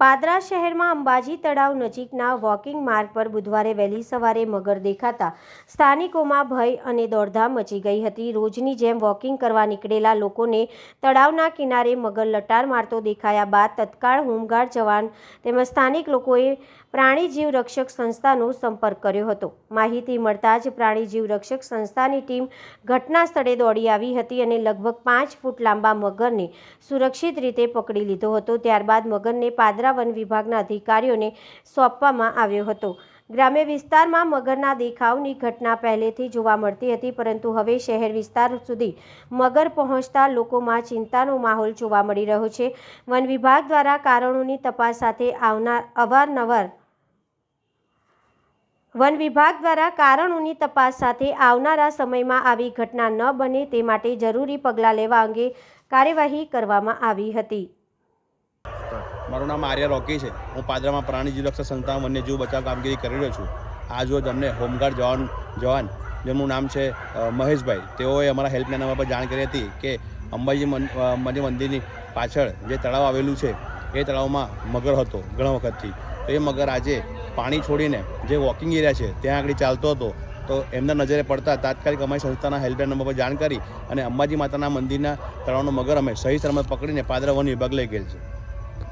પાદરા શહેરમાં અંબાજી તળાવ નજીકના વોકિંગ માર્ગ પર બુધવારે વહેલી સવારે મગર દેખાતા સ્થાનિકોમાં ભય અને દોડધામ મચી ગઈ હતી. રોજની જેમ વોકિંગ કરવા નીકળેલા લોકોને તળાવના કિનારે મગર લટાર મારતો દેખાયા બાદ તત્કાળ હોમગાર્ડ જવાન તેમજ સ્થાનિક લોકોએ પ્રાણીજીવ રક્ષક સંસ્થાનો સંપર્ક કર્યો હતો. માહિતી મળતા જ પ્રાણીજીવ રક્ષક સંસ્થાની ટીમ ઘટના સ્થળે દોડી આવી હતી અને લગભગ પાંચ ફૂટ લાંબા મગરને સુરક્ષિત રીતે પકડી લીધો હતો. ત્યારબાદ મગરને પાદરા વન વિભાગના અધિકારીઓને સોંપવામાં આવ્યો હતો. ગ્રામ્ય વિસ્તારમાં મગરના દેખાવની ઘટના પહેલેથી જોવા મળતી હતી, પરંતુ હવે શહેર વિસ્તાર સુધી મગર પહોંચતા લોકોમાં ચિંતાનો માહોલ જોવા મળી રહ્યો છે. વન વિભાગ દ્વારા કારણોની તપાસ સાથે આવનાર અવારનવાર વન વિભાગ દ્વારા કારણોની તપાસ સાથે આવનારા સમયમાં આવી ઘટના ન બને તે માટે જરૂરી પગલાં લેવા અંગે કાર્યવાહી કરવામાં આવી હતી. મારું નામ આર્ય રોકી છે. હું પાદરામાં પ્રાણી જીવ રક્ષક સંસ્થા વન્યજીવ બચાવ કામગીરી કરી રહ્યો છું. આજ રોજ અમને હોમગાર્ડ જવાન જવાન, જેમનું નામ છે મહેશભાઈ, તેઓએ અમારા હેલ્પલાઇન નંબર પર જાણ કરી હતી કે અંબાજી મન- મંદિરની પાછળ જે તળાવ આવેલું છે, એ તળાવમાં મગર હતો ઘણા વખતથી. તો એ મગર આજે પાણી છોડીને જે વોકિંગ એરિયા છે, ત્યાં આગળ ચાલતો હતો. તો એમના નજરે પડતા તાત્કાલિક અમારી સંસ્થાના હેલ્પલાઇન નંબર પર જાણ કરી અને અંબાજી માતાના મંદિરના તળાવનો મગર અમે સહી સલામત પકડીને પાદરા વન વિભાગ લઈ ગયેલ છે.